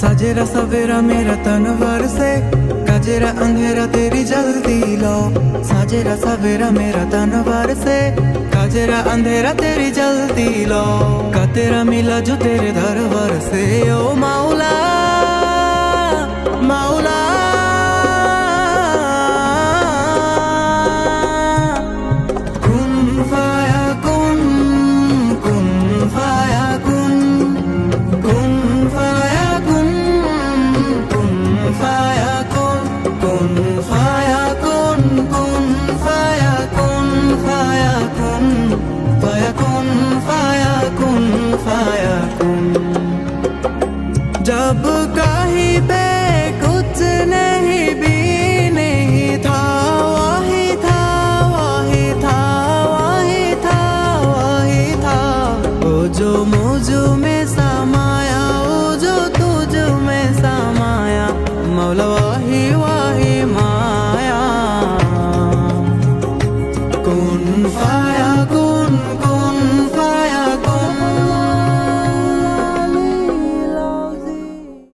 साजेरा सवेरा मेरा तनवर से कजेरा अंधेरा तेरी जल्दी लो सजेरा सवेरा मेरा तनवर से कजेरा अंधेरा तेरी जल्दी लो का तेरा मिला जो तेरे दरबार से ओ माउला कहीं पे कुछ नहीं, भी नहीं था, वही था वही था वही था वही था। वो जो मुझमें समाया, वो जो तुझ में समाया, मौला वही वही माया। कौन फाया